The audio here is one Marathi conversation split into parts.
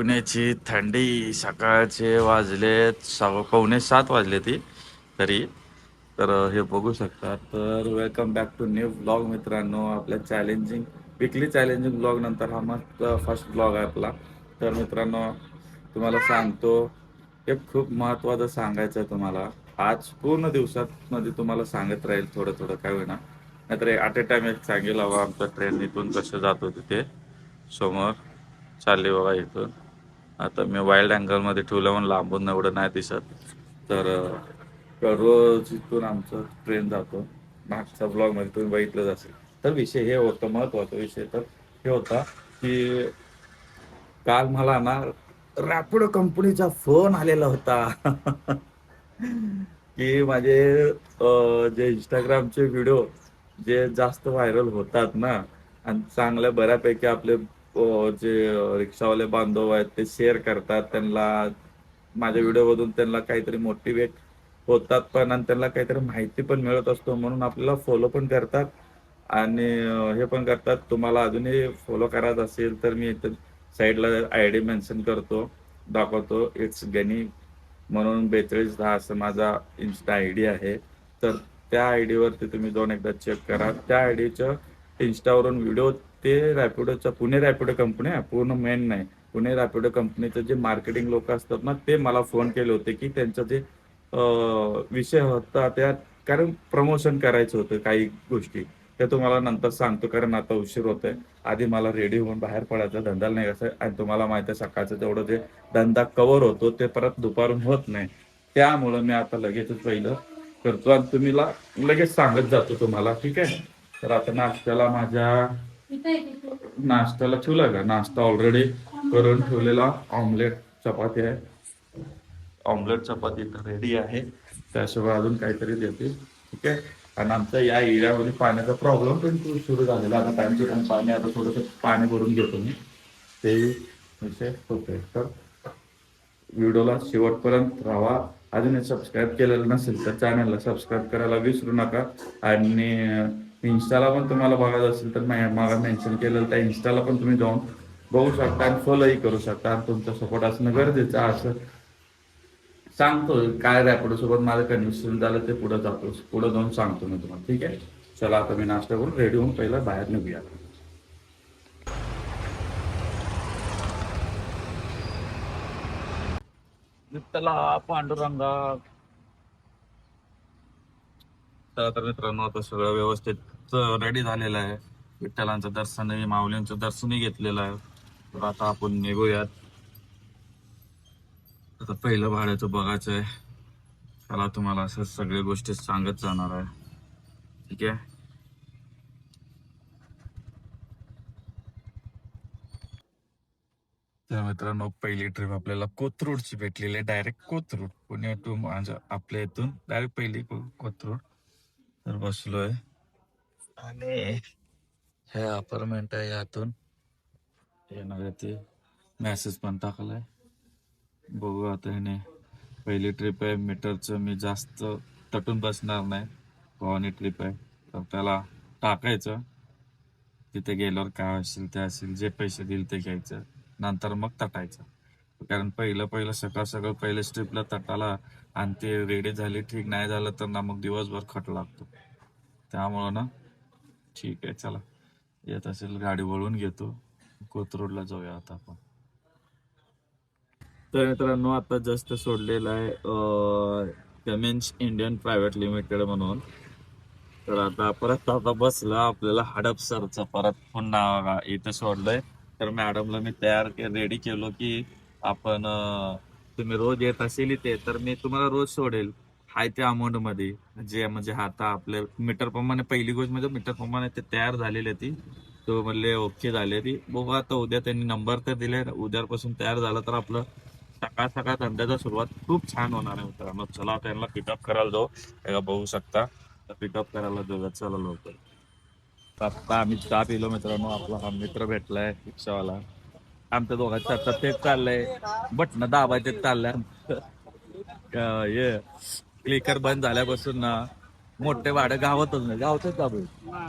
पुण्याची थंडी सकाळचे वाजले सहा पावणे सात वाजले ती तरी. तर हे बघू शकता. तर welcome back to new blog मित्रांनो. आपल्या चॅलेंजिंग विकली चॅलेंजिंग ब्लॉग नंतर हा मस्त फर्स्ट ब्लॉग आहे आपला. तर मित्रांनो तुम्हाला सांगतो एक खूप महत्त्वाचं सांगायचं आहे तुम्हाला. आज पूर्ण दिवसात मध्ये तुम्हाला सांगत राहील थोडं थोडं काय होईना. नाहीतर ॲट ए टाइम एक सांगेल हवा आमचं ट्रेन इथून कसं जात होते ते समोर. चालले बाबा इथून. आता मी वाईल्ड अँगलमध्ये ठेवलं म्हणून लांबून एवढं नाही दिसत. तर रोज इथून आमचं ट्रेन जातो. मागच्या ब्लॉगमध्ये तुम्ही बघितलंच असेल. तर विषय हे होतं महत्त्वाचा विषय. तर हे होता की काल मला ना रॅपिडो कंपनीचा फोन आलेला होता. की माझे जे इंस्टाग्रामचे व्हिडिओ जे जास्त व्हायरल होतात ना आणि चांगल्या बऱ्यापैकी आपले जे रिक्षावाले बांधव आहेत ते शेअर करतात. त्यांना माझ्या व्हिडिओमधून त्यांना काहीतरी मोटिवेट होतात पण आणि त्यांना काहीतरी माहिती पण मिळत असतो. म्हणून आपल्याला फॉलो पण करतात. आणि हे पण करतात. तुम्हाला अजूनही फॉलो करायचं असेल तर मी इथं साईडला आय डी मेन्शन करतो दाखवतो. इट्स गनी म्हणून बेचाळीस दहा असं माझा इन्स्टा आय डी आहे. तर त्या आय डीवरती तुम्ही जाऊन एकदा चेक करा. त्या आय डीचं इन्स्टावरून व्हिडिओ ते रॅपिडोच्या पुणे रॅपिडो कंपनी आहे पूर्ण मेन नाही. पुणे रॅपिडो कंपनीचं जे मार्केटिंग लोक असतात ना ते मला फोन केले होते की त्यांचं जे विषय होता त्या कारण प्रमोशन करायचं होतं काही गोष्टी. ते तुम्हाला नंतर सांगतो कारण आता उशीर होतोय. आधी मला रेडी होऊन बाहेर पडायचा धंदा नाही असं आणि तुम्हाला माहिती आहे सकाळचं जेवढं जे धंदा कव्हर होतो ते परत दुपारून होत नाही. त्यामुळं मी आता लगेचच पहिलं करतो आणि तुम्हीला लगेच सांगत जातो तुम्हाला ठीक आहे? तर आता नाश्त्याला माझ्या नाश्त्याला ठेवला का? नाश्ता ऑलरेडी करून ठेवलेला. ऑमलेट चपाती आहे. ऑमलेट चपाती तर रेडी आहे. त्याशिवाय अजून काहीतरी देते. ठीक आहे? आणि आमच्या या एरियामध्ये पाण्याचा प्रॉब्लेम पण सुरू झालेला. आता टाइमचे टाइम पाणी आता थोडंसं पाणी भरून घेतो मी. ते विषय होते तर व्हिडिओला शेवटपर्यंत राहा. अजून सबस्क्राईब केलेलं नसेल तर चॅनलला सबस्क्राईब करायला विसरू नका. आणि इन्स्टाला पण तुम्हाला बघायचं असेल तर मला मेन्शन केलेलं त्या इन्स्टाला पण तुम्ही जाऊन बघू शकता आणि फॉलोही करू शकता आणि तुमचा सपोर्ट असणं गरजेचं असं सांगतो काय रॅपिडो सोबत माझं कन्व्हिन्सन झालं ते पुढे जातो. पुढे जाऊन सांगतो मी तुम्हाला. ठीक आहे? चला आता मी नाश्ता करून रेडी होऊन पहिला बाहेर निघूया. विठ्ठला पांडुरंगा. तर तर मित्रांनो आता सगळं व्यवस्थित रेडी झालेलं आहे. विठ्ठलांचं दर्शनही माऊलींचं दर्शनही घेतलेलं आहे. तर आता आपण निघूयात. आता पहिलं भाड्याचं बघायचं आहे. त्याला तुम्हाला असं सगळ्या गोष्टी सांगत जाणार आहे. ठीक आहे? तर मित्रांनो पहिली ट्रिप आपल्याला कोथरूडची भेटलेली आहे. डायरेक्ट कोथरूड पुणे टू माझ्या आपल्या इथून. डायरेक्ट पहिली कोथरूड. तर बसलोय. आणि हे अपार्टमेंट आहे यातून. येणार ते मॅसेज पण टाकलाय. बघू आता ह्याने पहिली ट्रिप आहे. मीटरचं मी जास्त तटून बसणार नाही. भावानी ट्रिप आहे. तर त्याला टाकायचं. तिथे गेल्यावर काय असेल ते असेल. जे पैसे देईल ते घ्यायचं. नंतर मग तटायचं. कारण पहिलं पहिलं सकाळ सकाळ पहिल्या स्ट्रीपला तटाला आणि ते रेडी झाली ठीक नाही झालं तर ना मग दिवसभर खट लागतो. त्यामुळं ना ठीक आहे चला. येत असेल गाडी वळून घेतो. कोथरूडला जाऊया आता आपण. तर मित्रांनो आता जस्ट सोडलेलं आहे कमेन्स इंडियन प्रायव्हेट लिमिटेड म्हणून. तर आता परत आता बसला आपल्याला हडपसरचं परत पुन्हा इथं सोडलंय. तर मॅडमला मी तयार रेडी केलो की आपण तुम्ही रोज येत असेल इथे तर मी तुम्हाला रोज सोडेल. हाय त्या अमाऊंटमध्ये. जे म्हणजे आता आपल्या मीटर प्रमाणे पहिली गोष्ट म्हणजे मीटर प्रमाणे ते तयार झालेली ती. तो म्हणले ओके झाले ती. बघू आता उद्या त्यांनी नंबर तर दिले. उद्यापासून तयार झालं तर आपलं सकाळ सकाळ धंद्याचा सुरुवात खूप छान होणार आहे मित्रांनो. चला त्यांना पिकअप करायला जाऊ. का बघू शकता. पिकअप करायला जाऊ चला लवकर. आता आम्ही चहा पिलो मित्रांनो आपला हा मित्र भेटलाय रिक्षावाला. आमच्या दोघांचं आता तेच चाललंय. बटन दाबायचे चाललंय अं, हे क्लिकर बंद झाल्यापासून ना मोठे वाडे गावातच नाही. गावतच दाबू.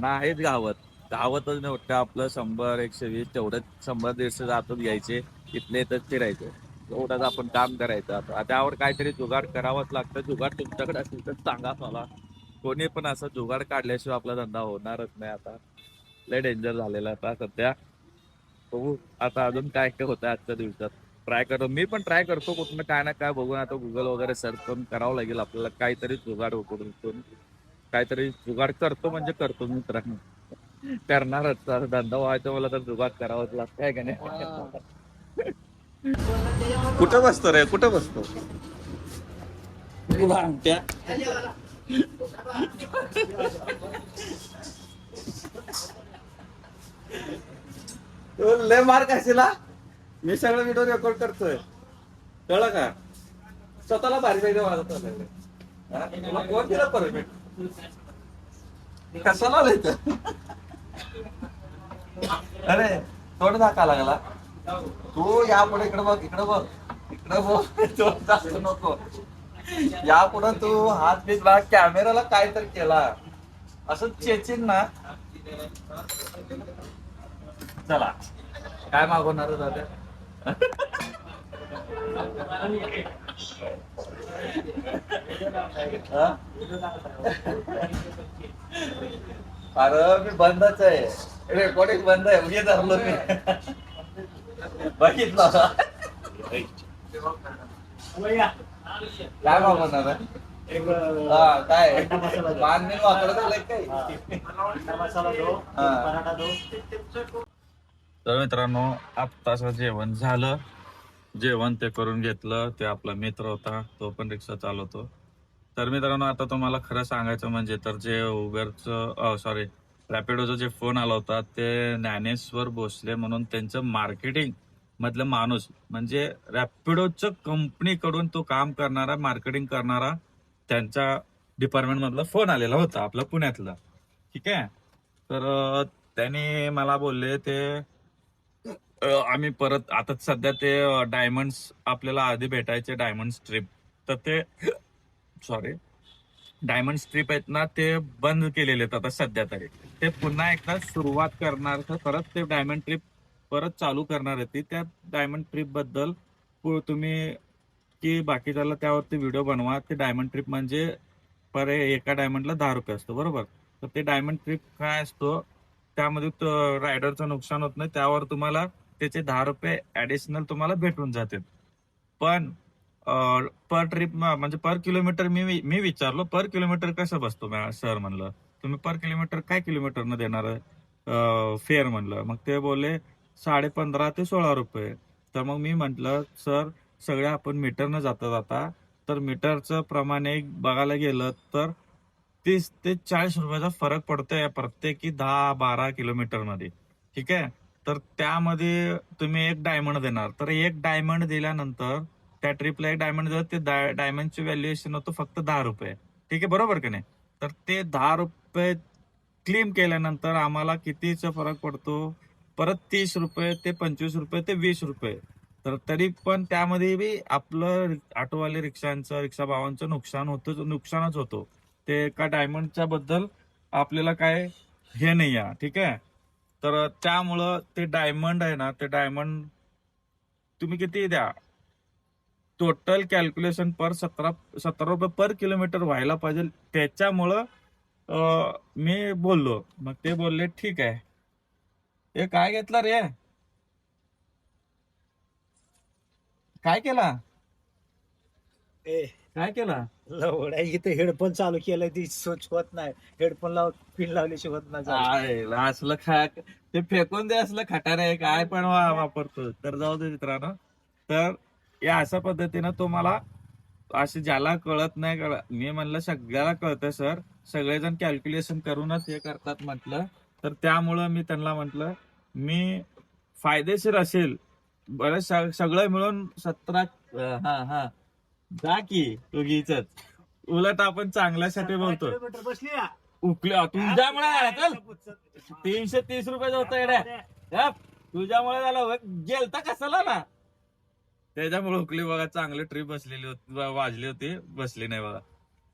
नाहीच गावात. गावातच नाही मोठे. आपलं शंभर एकशे वीस तेवढं शंभर दीडशे जातच घ्यायचे. इथले इथंच फिरायचं. एवढंच आपण काम करायचं. आता त्यावर काहीतरी जुगाड करावंच लागतं. जुगाड तुमच्याकडे असेल तर सांगा मला. कोणी पण असं जुगाड काढल्याशिवाय आपला धंदा होणारच नाही आता. लय डेंजर झालेला आता सध्या. बघू आता अजून काय काय होतं आजच्या दिवसात. ट्राय करतो. मी पण ट्राय करतो. कुठनं काय ना काय बघून आता गुगल वगैरे सर्च करून करावं लागेल. आपल्याला काहीतरी जुगाड करून काहीतरी जुगाड करतो म्हणजे करतो मित्रांनो करणारच. आता धंदा व्हायचा मला तर जुगाड करावंच लागतं आहे का नाही? कुठं बसतो रे? कुठं बसतो? तो लय मार्क असेला मी सगळं व्हिडिओ रेकॉर्ड करतोय. कळलं का? स्वतःला भारी पाहिजे वाजत तुला कोण दिला परमिट कशाला आलं इथं? अरे तोंड धाका लागला. तू या पुढे इकडे बघ इकडे बघ. इकडे बघ तोंड नको. या पुढे तू हात बीत बा कॅमेराला काय तर केला. असं चेचिन ना. चला. काय मागवणार दादा? अरे मी बंदच आहे. रेकॉर्डिंग बंद आहे? उगे धरलो मी. बघितलं? काय मागवणार? हा काय? मान बिन वाकडं झालंय काय? तर मित्रांनो आत्ताचं जेवण झालं. जेवण ते करून घेतलं. ते आपला मित्र होता तो पण रिक्षा चालवतो. तर मित्रांनो आता तुम्हाला खरं सांगायचं म्हणजे तर जे उबरचं सॉरी रॅपिडोचा जे फोन आला होता ते ज्ञानेश्वर भोसले म्हणून त्यांचं मार्केटिंग मधलं माणूस म्हणजे रॅपिडोच्या कंपनीकडून तो काम करणारा मार्केटिंग करणारा त्यांच्या डिपार्टमेंट मधला फोन आलेला होता आपला पुण्यातला. ठीक? आहे तर त्यांनी मला बोलले ते आम्ही परत आता सध्या ते डायमंड्स आपल्याला आधी भेटायचे डायमंड स्ट्रीप तर ते सॉरी डायमंड स्ट्रीप आहेत ना ते बंद केलेले आहेत आता सध्या तरी. ते पुन्हा एकदा सुरुवात करणार तर परत ते डायमंड ट्रिप परत चालू करणार होती त्या डायमंड ट्रिपबद्दल तुम्ही की बाकीच्याला त्यावरती व्हिडिओ बनवा. ते डायमंड ट्रिप म्हणजे पर एका डायमंडला दहा रुपये असतो बरोबर? तर ते डायमंड ट्रिप काय असतो त्यामध्ये रायडरचं नुकसान होत नाही. त्यावर तुम्हाला त्याचे दहा रुपये ऍडिशनल तुम्हाला भेटून जातील. पण पर ट्रिप म्हणजे पर किलोमीटर मी मी विचारलो पर किलोमीटर कसं बसतो सर म्हणलं. तुम्ही पर किलोमीटर काय किलोमीटरनं देणार? फेअर म्हणलं. मग ते बोलले साडे पंधरा ते सोळा रुपये. तर मग मी म्हटलं सर सगळ्या आपण मीटरनं जाता जाता तर मीटरचं प्रमाणे बघायला गेलं तर तीस ते चाळीस रुपयाचा फरक पडतोय प्रत्येकी दहा बारा किलोमीटरमध्ये. ठीक आहे? तर त्यामध्ये तुम्ही एक डायमंड देणार. तर एक डायमंड दिल्यानंतर त्या ट्रिपला एक डायमंड दिलं ते डायमंडचे व्हॅल्युएशन होतं फक्त दहा रुपये. ठीक आहे बरोबर का नाही? तर ते दहा रुपये क्लेम केल्यानंतर आम्हाला कितीचा फरक पडतो? परत तीस रुपये ते पंचवीस रुपये ते वीस रुपये. तर तरी पण त्यामध्ये बी आपलं ऑटोवाले रिक्षांचं रिक्षा भावांचं नुकसान होतं नुकसानच होतो. ते एका डायमंडच्या बद्दल आपल्याला काय हे नाही आहे ठीक आहे? तर त्यामुळं ते डायमंड आहे ना ते डायमंड तुम्ही किती द्या. टोटल कॅल्क्युलेशन पर सतरा सतरा रुपये पर किलोमीटर व्हायला पाहिजे. त्याच्यामुळं मी बोललो. मग ते बोलले ठीक आहे. हे काय घेतला रे? काय केला? ए. काय केला? लवडा इथे हेडफोन चालू केलं ती सोच होत नाही. हेडफोन लाव पिन लावल्याशी होत नाही चालू. असलं खा ते फेकून दे असलं खटार आहे. काय पण वा- वापरतो. तर जाऊ दे मित्रांनो. तर या अशा पद्धतीनं तुम्हाला असे ज्याला कळत नाही कळ मी म्हणलं सगळ्याला कळतं सर. सगळेजण कॅल्क्युलेशन करूनच हे करतात म्हटलं. तर त्यामुळं मी त्यांना म्हटलं मी फायदेशीर असेल. बरं सगळं मिळून सतरा हा हा जा की तू घीच उलट आपण चांगल्यासाठी बोलतो किलोमीटर बसली ना? उकल्या तुझ्यामुळे झालं चल. तीनशे तीस रुपयाचं होतं येड्या. तुझ्यामुळे झालं होय. गेलता कसाला ना? त्याच्यामुळे हुकली बघा चांगली ट्रिप बसलेली होती वा- वाजली होती. बसली नाही बघा.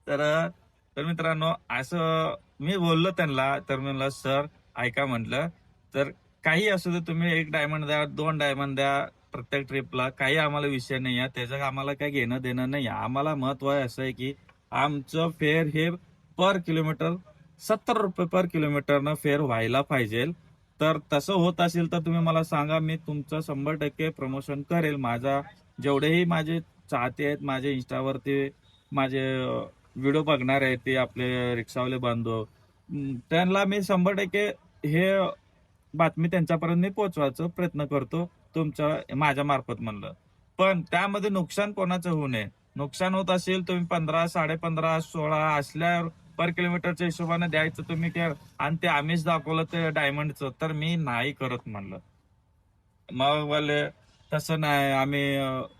तर तर मित्रांनो असं मी बोललो त्यांना तर म्हणलं सर ऐका म्हटलं तर काही असू दे तुम्ही एक डायमंड द्या दोन डायमंड द्या प्रत्येक ट्रिपला काही आम्हाला विषय नाही आहे. त्याचं आम्हाला काही घेणं देणं नाही आहे. आम्हाला महत्त्व आहे असं आहे की आमचं फेअर हे पर किलोमीटर सत्तर रुपये पर किलोमीटरनं फेअर व्हायला पाहिजे. तर तसं होत असेल तर तुम्ही मला सांगा मी तुमचं शंभर टक्के प्रमोशन करेल. माझा जेवढेही माझे चाहते आहेत माझे इंस्टावरती माझे व्हिडिओ बघणार आहेत ते आपले रिक्षावाले बांधव त्यांना मी शंभर टक्के हे बातमी त्यांच्यापर्यंत मी पोहोचवायचा प्रयत्न करतो. तुमच्या माझ्या मार्फत म्हणलं. पण त्यामध्ये नुकसान कोणाचं होऊ नये. नुकसान होत असेल तुम्ही पंधरा साडे पंधरा सोळा असल्यावर पर किलोमीटरच्या हिशोबाने द्यायचं तुम्ही ते. आणि ते आम्हीच दाखवलं ते डायमंडचं तर मी नाही करत म्हणलं. मग वाले तसं नाही. आम्ही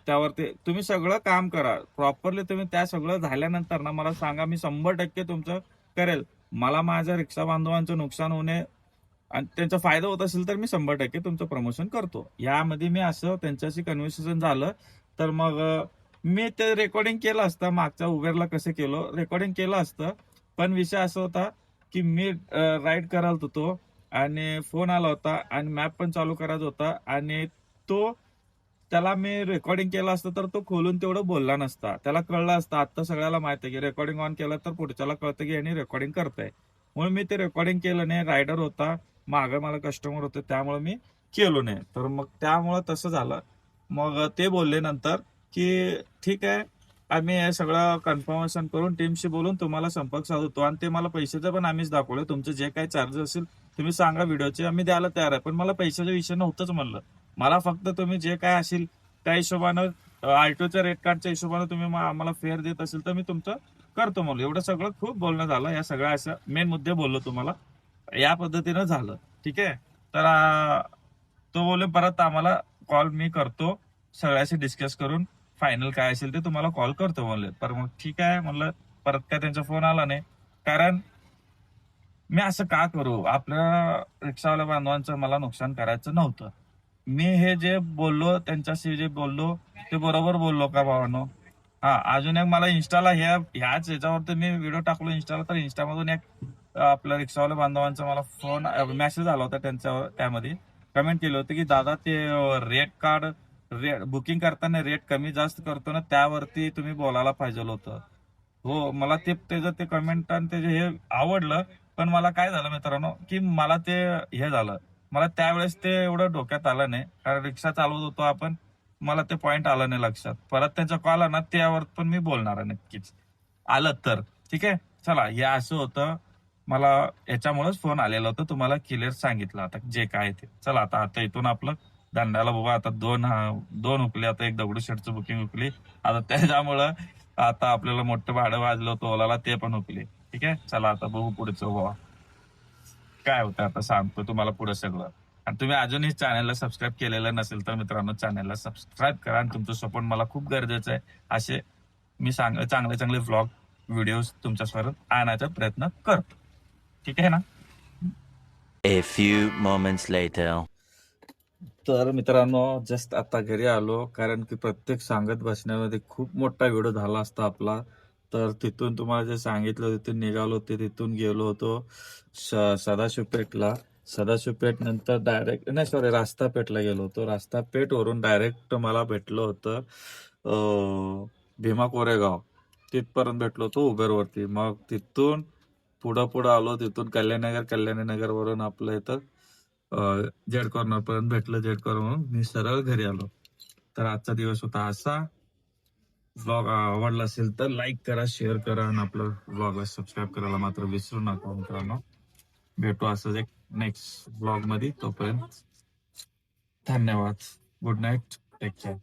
त्यावरती तुम्ही सगळं काम करा. प्रॉपरली तुम्ही त्या सगळं झाल्यानंतर ना मला सांगा मी शंभर टक्के तुमचं करेल. मला माझ्या रिक्षा बांधवांचं नुकसान होणे आणि त्यांचा फायदा होत असेल तर मी शंभर टक्के तुमचं प्रमोशन करतो. यामध्ये मी असं त्यांच्याशी कन्व्हर्सेशन झालं तर मग मी ते रेकॉर्डिंग केलं असतं मागच्या उबेरला कसं केलं रेकॉर्डिंग केलं असतं. पण विषय असा होता की मी राईड करायला होतो आणि फोन आला होता आणि मॅप पण चालू करायचा होता आणि तो त्याला मी रेकॉर्डिंग केलं असतं तर तो खोलून तेवढं बोलला नसता. त्याला कळलं असतं आत्ता सगळ्याला माहिती आहे की रेकॉर्डिंग ऑन केलं तर पुढच्याला कळतं की यांनी रेकॉर्डिंग करताय. म्हणून मी ते रेकॉर्डिंग केलं नाही रायडर होता. मागं मला कस्टमर होते त्यामुळे मी केलो नाही. तर मग त्यामुळं तसं झालं. मग ते बोलले नंतर की ठीक आहे आम्ही हे सगळं कन्फर्मेशन करून टीमशी बोलून तुम्हाला संपर्क साधतो आणि ते मला पैशाचं पण आम्हीच दाखवलं. तुमचे जे काही चार्जेस असेल तुम्ही सांगा व्हिडिओचे आम्ही द्यायला तयार आहे. पण मला पैशाचा विषय नव्हतंच म्हणलं. मला फक्त तुम्ही जे काय असेल त्या हिशोबानं आल्टोच्या रेट कार्डच्या हिशोबानं तुम्ही मग आम्हाला फेअर देत असेल तर मी तुमचं करतो म्हणलं. एवढं सगळं खूप बोलणं झालं. या सगळ्या असं मेन मुद्दे बोललो तुम्हाला. या पद्धतीनं झालं. ठीक आहे? तर तो बोलले परत आम्हाला कॉल मी करतो. सगळ्याशी डिस्कस करून फायनल काय असेल ते तुम्हाला कॉल करतो म्हणले पर मग ठीक आहे म्हणलं परत काय त्यांचा फोन आला नाही. कारण मी असं का करू? आपल्या रिक्षावाल्या बांधवांचं मला नुकसान करायचं नव्हतं. मी हे जे बोललो त्यांच्याशी जे बोललो ते बरोबर बोललो का भावानो? हा अजून एक मला इंस्टाला ह्या ह्याच याच्यावरती मी व्हिडिओ टाकलो इंस्टाला तर इन्स्टामधून एक आपल्या रिक्षावाल्या बांधवांचा मला फोन मेसेज आला होता त्यांच्यावर त्यामध्ये. कमेंट केलं होतं की दादा ते रेट कार्ड रेट बुकिंग करताना रेट कमी जास्त करतो ना त्यावरती तुम्ही बोलायला पाहिजे होतं. हो मला ते त्याचं ते कमेंट आणि त्याचे हे आवडलं पण मला काय झालं मित्रांनो की मला ते हे झालं. मला त्यावेळेस ते एवढं डोक्यात आलं नाही कारण रिक्षा चालवत होतो आपण मला ते पॉइंट आलं नाही लक्षात. परत त्यांचा कॉल आला ना त्यावर पण मी बोलणार नक्कीच. आलं तर. ठीक आहे? चला हे असं होतं. मला याच्यामुळेच फोन आलेला होता. तुम्हाला क्लिअर सांगितलं आता जे काय ते. चला आता आता इथून आपलं दंडाला बघा. आता दोन दोन उकले आता एक दगडूशेठचं बुकिंग उकली. आता त्याच्यामुळं आता आपल्याला मोठं भाडं वाजलं होतं ओलाला ते पण उकले. ठीक आहे? चला आता बघू पुढचं बाबा काय होतं आता सांगतो तुम्हाला पुढे सगळं. आणि तुम्ही अजूनही चॅनलला सबस्क्राईब केलेलं नसेल तर मित्रांनो चॅनलला सबस्क्राईब करा आणि तुमचं सपोर्ट मला खूप गरजेचं आहे. असे मी सांग चांगले चांगले व्लॉग व्हिडिओ तुमच्यासोबत आणण्याचा प्रयत्न करतो. ठीक आहे ना? A few moments later. तर मित्रांनो जस्ट आता घरी आलो कारण की प्रत्येक सांगत बसण्यामध्ये खूप मोठा व्हिडिओ झाला असता आपला. तर तिथून तुम्हाला जे सांगितलं तिथून निघालो होते तिथून गेलो होतो स- सदाशिवपेठला. सदाशिवपेठ नंतर डायरेक्ट नाही सॉरी रास्तापेठला गेलो होतो. रास्तापेठवरून डायरेक्ट मला भेटलं होतं अं, भीमा कोरेगाव. तिथपर्यंत भेटलो होतो उबेरवरती. मग तिथून पुढं पुढं आलो तिथून कल्याणनगर कल्याणनगर वरून आपलं इथं जेड कॉर्नर पर्यंत भेटलं जेड कॉर्नर मी सरळ घरी आलो. तर आजचा दिवस होता असा. व्लॉग आवडला असेल तर लाईक करा शेअर करा आणि आपलं व्लॉगला सबस्क्राईब करायला मात्र विसरू नका मित्रांनो. भेटू असंच एक नेक्स्ट व्लॉगमध्ये तोपर्यंत धन्यवाद. Good night take care